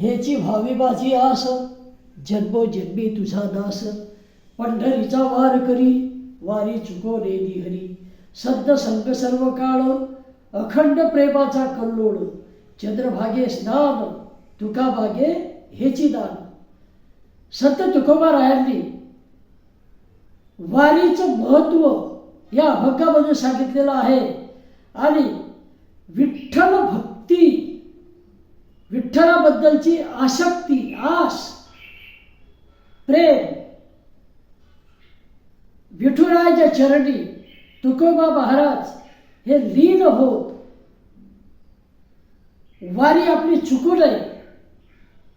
हेची भावी आस जन्मोजन्मी तुझा नास. पंढरीचा वार करी वारी चुको नेली हरी. सद्द संग सर्व काळ अखंड प्रेमाचा कल्लोळ. चंद्रभागे स्नान तुका भागे हेची दान. संत तुकोबा रायांनी वारीचं महत्त्व या अभंगामध्ये सांगितलेलं आहे. आणि विठ्ठल भक्ती विठ्ठलाबद्दलची आसक्ती आस प्रेम. विठुरायच्या चरणी तुकोबा महाराज हे लीन होत. वारी आपली चुकू नये.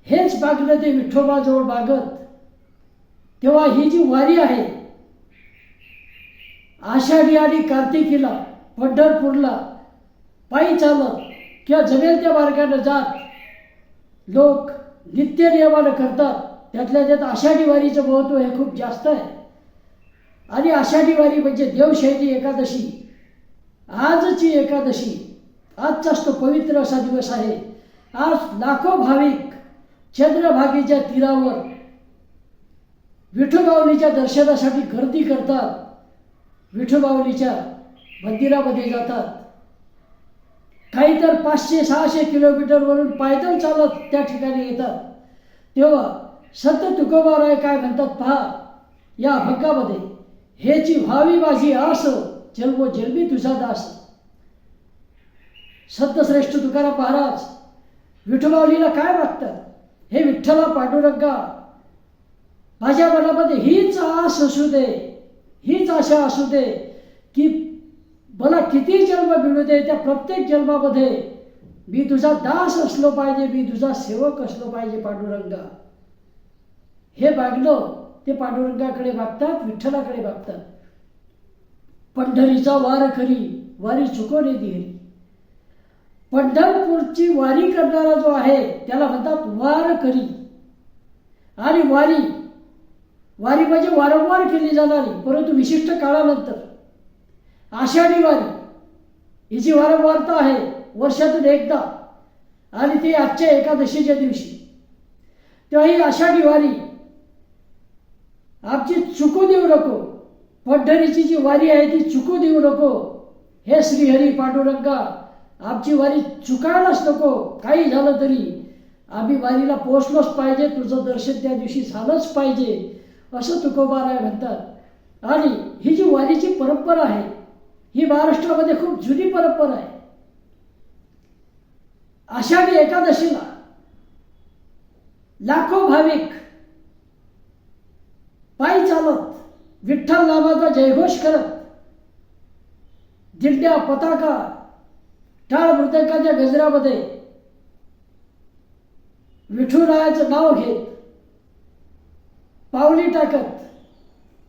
हेच मागणं ते विठोबाजवळ मागत. तेव्हा ही जी वारी आहे आषाढी आणि कार्तिकीला पंढरपूरला पायी चालत किंवा जमेल त्या मार्गाने जात लोक नित्य नियमानं करतात. त्यातल्या त्यात आषाढी वारीचं महत्त्व हे खूप जास्त आहे. आणि आषाढी वारी म्हणजे देवशैली एकादशी. आजची एकादशी आजचाच तो पवित्र असा दिवस आहे. आज लाखो भाविक चंद्रभागेच्या तीरावर विठोबावलीच्या दर्शनासाठी गर्दी करतात. विठोबावलीच्या मंदिरामध्ये जातात. काही तर पाचशे सहाशे किलोमीटरवरून पायदल चालत त्या ठिकाणी येतात. तेव्हा संत तुकोबाराय काय म्हणतात पहा या अभंगामध्ये हेची व्हावी माझी आस जन्मोजन्मी तुझा दास. संतश्रेष्ठ तुकाराम महाराज विठोबावलीला काय वाटतं? हे विठ्ठला पांडुरंगा माझ्या मनामध्ये हीच आस असू दे हीच आशा असू दे की मला किती जन्म मिळू दे त्या प्रत्येक जन्मामध्ये? मी तुझा दास असलो पाहिजे मी तुझा सेवक असलो पाहिजे पांडुरंगा. हे मागणं ते पांडुरंगाकडे मागतात विठ्ठलाकडे मागतात पंढरीचा वार खरी वारी चुकवणे दिली पंढरपूरची वारी करणारा जो आहे त्याला म्हणतात वार करी आणि वारी वारी म्हणजे वारंवार केली जाणारी परंतु विशिष्ट काळानंतर. आषाढी वारी ही जी वारंवारता आहे वर्षातून एकदा आणि ती आजच्या एकादशीच्या दिवशी. तेव्हा ही आषाढी वारी आमची चुकू देऊ नको. पंढरीची जी वारी आहे ती चुकू देऊ नको. हे श्रीहरी पांडुरंगा आमची वारी चुकायलाच नको. काही झालं तरी आम्ही वारीला पोचलोच पाहिजे तुझं दर्शन त्या दिवशी झालंच पाहिजे असं तुकोबाराय म्हणतात. आणि ही जी वारीची परंपरा आहे ही महाराष्ट्रामध्ये खूप जुनी परंपरा आहे. आषाढी एकादशीला लाखो भाविक पायी चालत विठ्ठल नामाचा जयघोष करत दिंड्या पताका टाळ मृतकाच्या गजरामध्ये विठुरायाचं नाव घेत पावली टाकत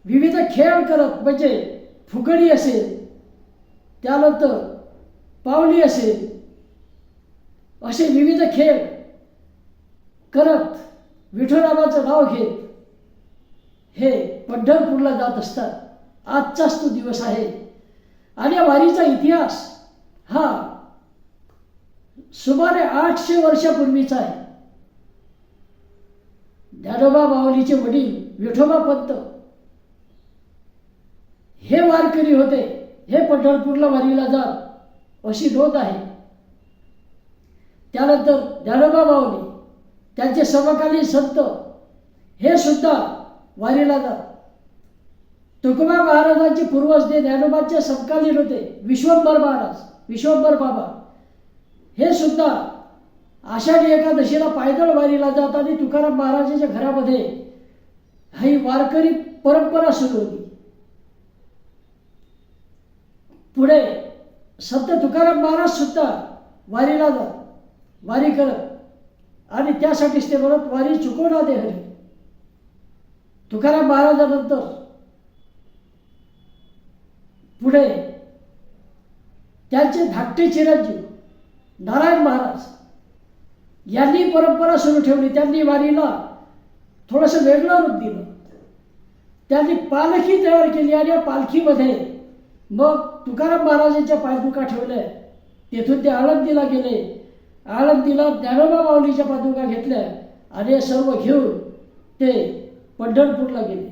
विविध खेळ करत म्हणजे फुकडी असेल त्यानंतर पावली असेल असे विविध खेळ करत विठुरामाचं नाव घेत हे पंढरपूरला जात असतात. आजचाच तो दिवस आहे. आणि या वारीचा इतिहास हा सुमारे आठशे वर्षापूर्वीचा आहे. ज्ञानोबा माऊलीचे वडील विठोबा पंत हे वारकरी होते. हे पंढरपूरला वारीला जात अशी नोंद आहे. त्यानंतर ज्ञानोबा माऊली त्यांचे समकालीन संत हे सुद्धा वारीला जात तुकोबा महाराजांचे पूर्वज ते ज्ञानोबाचे समकालीन होते विश्वंभर महाराज विश्वंभर बाबा हे सुद्धा आषाढी एकादशीला पायदळ वारीला जात आणि तुकाराम महाराजांच्या घरामध्ये ही वारकरी परंपरा सुरू होती. पुढे संत तुकाराम महाराज सुद्धा वारीला जा वारी करत. आणि त्यासाठीच ते म्हणत वारी चुकवणा दे हरी. तुकाराम महाराजानंतर पुढे त्यांचे धाकटे चिरंजीव नारायण महाराज यांनी परंपरा सुरू ठेवली. त्यांनी वारीला थोडंसं वेगळं रूप दिलं. त्यांनी पालखी तयार केली आणि या पालखीमध्ये मग तुकाराम महाराजांच्या पायदुका ठेवल्या. तेथून ते आळंदीला गेले. आळंदीला ज्ञानोबा माऊलीच्या पादुका घेतल्या आणि सर्व घेऊन ते पंढरपूरला गेले.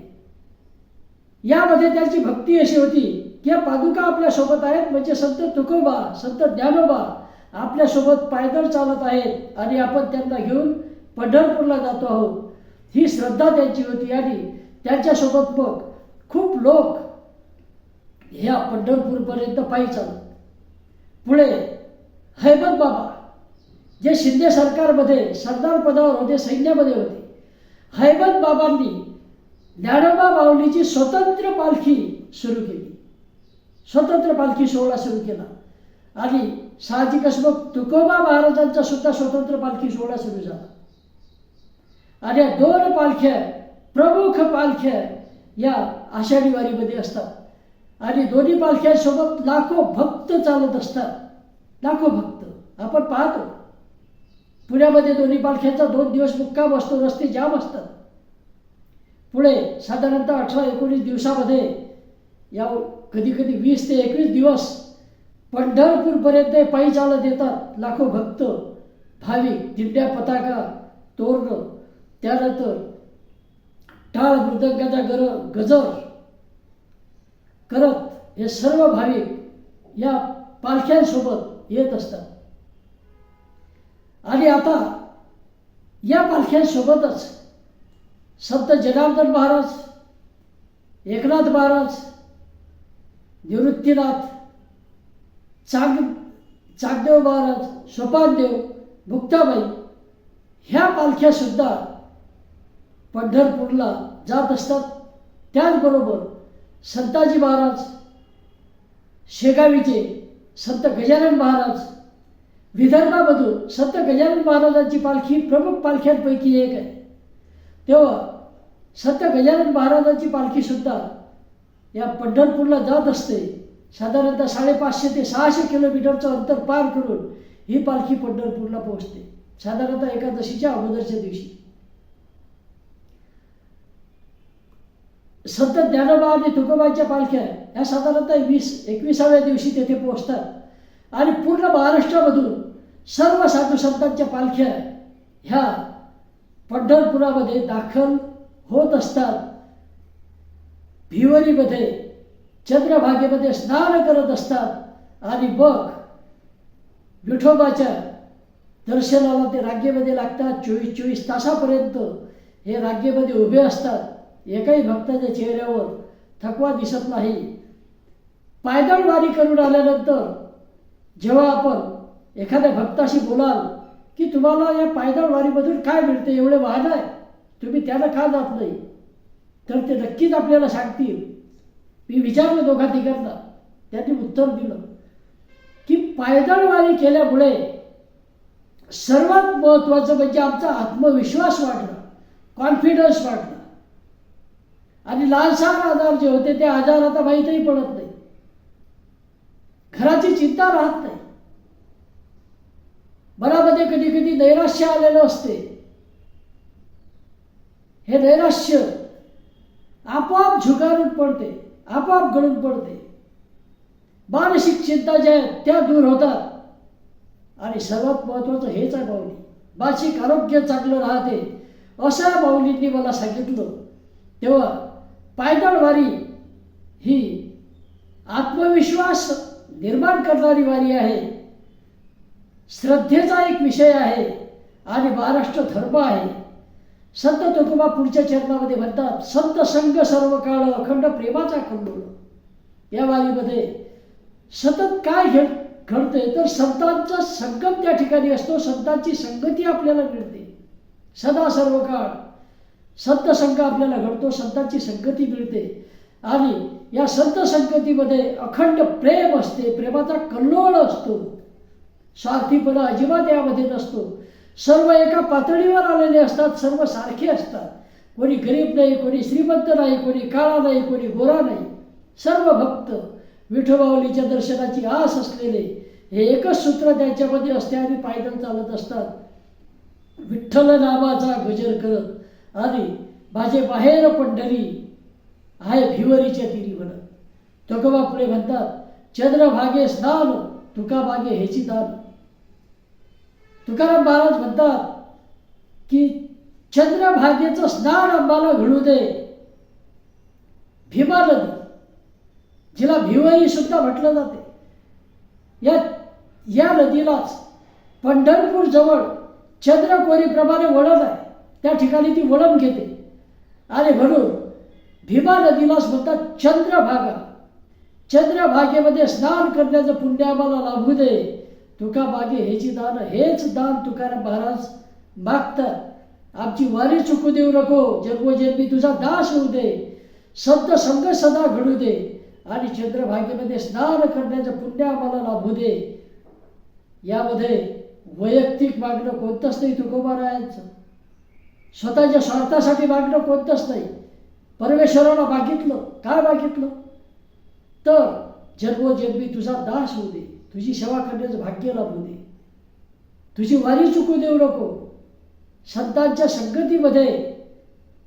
यामध्ये त्याची भक्ती अशी होती की या पादुका आपल्यासोबत आहेत. म्हणजे संत तुकोबा संत ज्ञानोबा आपल्यासोबत पायदळ चालत आहेत आणि आपण त्यांना घेऊन पंढरपूरला जातो आहोत. ही श्रद्धा त्यांची होती आणि त्यांच्यासोबत मग खूप लोक ह्या पंढरपूरपर्यंत पायी चालत पुढे हैबत बाबा जे शिंदे सरकारमध्ये सरदार पदावर होते सैन्यामध्ये होते हैबत बाबांनी ज्ञानोबा माऊलीची स्वतंत्र पालखी सुरू केली. स्वतंत्र पालखी सोहळा सुरू केला. आणि साहजिकच मग तुकोबा महाराजांचा सुद्धा स्वतंत्र पालखी सोहळा सुरू झाला. आणि या दोन पालख्या प्रमुख पालख्या या आषाढी वारीमध्ये असतात. आणि दोन्ही पालख्यांसोबत लाखो भक्त चालत असतात. लाखो भक्त. आपण पाहतो. पुण्यामध्ये दोन्ही पालख्यांचा दोन दिवस मुक्काम असतो रस्ते जाम असतात. पुढे साधारणतः अठरा एकोणीस दिवसामध्ये या कधी कधी वीस ते एकवीस दिवस पंढरपूरपर्यंत पायी चालत येतात लाखो भक्त. भाविक दिंड्या पताका तोरण त्यानंतर टाळ मृदंगाचा गर गजर करत हे सर्व भाविक या पालख्यांसोबत येत असतात. आणि आता या पालख्यांसोबतच संत जनार्दन महाराज एकनाथ महाराज निवृत्तीनाथ चांग चाकदेव महाराज सोपानदेव मुक्ताबाई ह्या पालख्यासुद्धा पंढरपूरला जात असतात. त्याचबरोबर संताजी महाराज शेगावीचे संत गजानन महाराज विदर्भामधून संत गजानन महाराजांची पालखी प्रमुख पालख्यांपैकी एक आहे. तेव्हा संत गजानन महाराजांची पालखीसुद्धा या पंढरपूरला जात असते. साधारणतः साडेपाचशे ते सहाशे किलोमीटरचं अंतर पार करून ही पालखी पंढरपूरला पोहोचते. साधारणतः एकादशीच्या अगोदरच्या दिवशी. संत ज्ञानोबा आणि तुकोबाच्या पालख्या ह्या साधारणतः वीस एकविसाव्या दिवशी तेथे पोहोचतात. आणि पूर्ण महाराष्ट्रामधून सर्व साधू संतांच्या पालख्या ह्या पंढरपुरामध्ये दाखल होत असतात. भिवरीमध्ये चंद्रभागेमध्ये स्नान करत असतात. आणि मग विठोबाच्या दर्शनाला ते रांगेमध्ये लागतात. चोवीस चोवीस तासापर्यंत हे रांगेमध्ये उभे असतात. एकही भक्ताच्या चेहऱ्यावर थकवा दिसत नाही. पायदळ वारी करून आल्यानंतर जेव्हा आपण एखाद्या भक्ताशी बोलाल की तुम्हाला या पायदळ वारीमधून काय मिळते एवढे वाहन आहे. तुम्ही त्याला का जात नाही? तर ते नक्कीच आपल्याला सांगतील. मी विचारलं दोघा तिघांना त्यांनी उत्तर दिलं की पायदळ वारी केल्यामुळे सर्वात महत्त्वाचं म्हणजे आमचा आत्मविश्वास वाढला कॉन्फिडन्स वाढला. आणि लालसार आजार जे होते ते आजार आता माहीतही पडत नाही. घराची चिंता राहत नाही. मनामध्ये कधी कधी नैराश्य आलेलं असते. हे नैराश्य आपोआप झुगारून पडते आपोआप गळून पडते. मानसिक चिंता ज्या आहेत त्या दूर होतात. आणि सर्वात महत्त्वाचं हेच आहे माऊली. मानसिक आरोग्य चांगलं राहते. असं माऊलींनी मला सांगितलं. तेव्हा पायदळ वारी ही आत्मविश्वास निर्माण करणारी वारी आहे. श्रद्धेचा एक विषय आहे आणि महाराष्ट्र धर्म आहे. संत तुकोबा पुढच्या चरणामध्ये म्हणतात संत संघ सर्व काळ अखंड प्रेमाचा खंडोळ या वारीमध्ये सतत काय घड घडते तर संतांचा संगम त्या ठिकाणी असतो संतांची संगती आपल्याला मिळते. सदा सर्व काळ संत संघ आपल्याला घडतो संतांची संगती मिळते. आणि या संत संगतीमध्ये अखंड प्रेम असते. प्रेमाचा कल्लोळ असतो. स्वार्थीपणा अजिबात यामध्ये नसतो. सर्व एका पातळीवर आलेले असतात सर्व सारखे असतात. कोणी गरीब नाही कोणी श्रीमंत नाही कोणी काळा नाही कोणी गोरा नाही. सर्व भक्त विठोबावलीच्या दर्शनाची आस असलेले हे एकच सूत्र त्यांच्यामध्ये असते आणि पायदल चालत असतात. विठ्ठल नामाचा गजर करत आणि माझे बाहेर पंढरी आहे भिवरीच्या तिरी म्हण तुकोबा पुढे म्हणतात चंद्रभागे स्नान तुका भागे ह्याची दान. तुकाराम महाराज म्हणतात की चंद्रभागेचं स्नान आम्हाला घडू दे. भीमा नदी जिला भिवई सुद्धा म्हटलं जाते. या या नदीलाच पंढरपूर जवळ चंद्रकोरीप्रमाणे वळण आहे. त्या ठिकाणी ती वळण घेते. आणि म्हणून भीमा नदीलाच म्हणतात चंद्रभागा चंद्रभागेमध्ये स्नान करण्याचं पुण्य आम्हाला लाभू दे. तुका मागे हेची दान हेच दान तुकाराम महाराज मागतात. आमची वारी चुकू देऊ नको. जन्मोजन्मी तुझा दास होऊ दे. संत संघ सदा घडू दे. आणि चंद्रभागेमध्ये स्नान करण्याचं पुण्य आम्हाला लाभू दे. यामध्ये वैयक्तिक मागणं कोणतंच नाही तुकोबारायांचं स्वतःच्या स्वार्थासाठी मागणं कोणतंच नाही. परमेश्वराला मागितलं. काय मागितलं? तर जन्मोजन्मी तुझा दास होऊ दे. तुझी सेवा करण्याचं भाग्य लाभू दे. तुझी वारी चुकू देऊ नको. संतांच्या संगतीमध्ये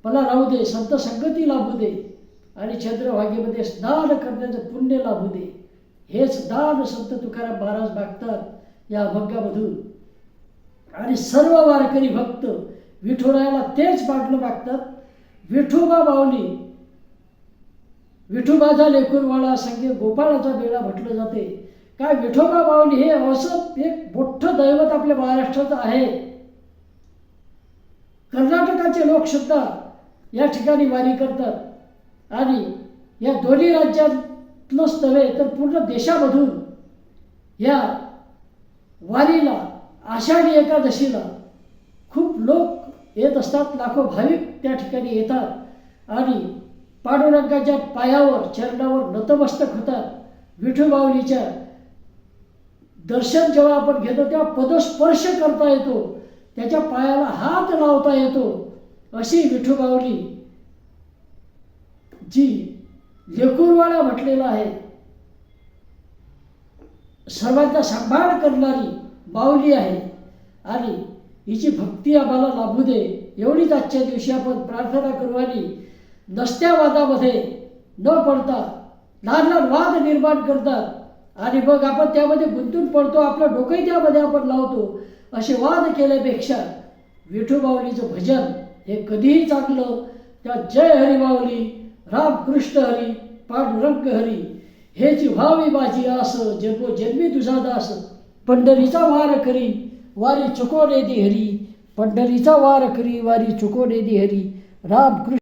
मला राहू दे. संत संगती लाभू दे. आणि चंद्रभागेमध्ये स्नान करण्याचं पुण्य लाभू दे. हेच दान संत तुकाराम महाराज मागतात या अभंगामधून. आणि सर्व वारकरी भक्त विठुरायाला तेच बाटलं मागतात. विठोबा बावली. विठोबाचा लेकूरवाडा संगे गोपाळाचा बेळा म्हटलं जाते. काय विठोबा बावली हे असं एक मोठं दैवत आपल्या महाराष्ट्राचं आहे. कर्नाटकाचे लोक सुद्धा या ठिकाणी वारी करतात. आणि या दोन्ही राज्यातलंच नव्हे तर पूर्ण देशामधून या वारीला आषाढी एकादशीला खूप लोक येत असतात लाखो भाविक त्या ठिकाणी येतात. आणि पांडुरंगाच्या पायावर चरणावर नतमस्तक होतात. विठूबावलीच्या दर्शन जेव्हा आपण घेतो तेव्हा पदस्पर्श करता येतो. त्याच्या पायाला हात लावता येतो. अशी विठूबावली जी लेकुरवाडा म्हटलेला आहे. सर्वांचा सांभाळ करणारी बावली आहे. आणि हिची भक्ती आम्हाला लाभू दे. एवढीच आजच्या दिवशी आपण प्रार्थना करू आणि नसत्या वादामध्ये न पडता लहान लहान वाद निर्माण करतात. आणि मग आपण त्यामध्ये गुंतून पडतो आपलं डोकंही त्यामध्ये आपण लावतो. असे वाद केल्यापेक्षा विठूबावलीचं भजन हे कधीही चांगलं. त्या जय हरिबावली रामकृष्ण हरी पांडुरंग हरी. हेची व्हावी माझी आस जन्मोजन्मी तुझा दास. पंढरीचा वार करी वारी चुकोने दी हरी पंढरीचा वार करी वारी चुकोने दी हरी. रामकृष्ण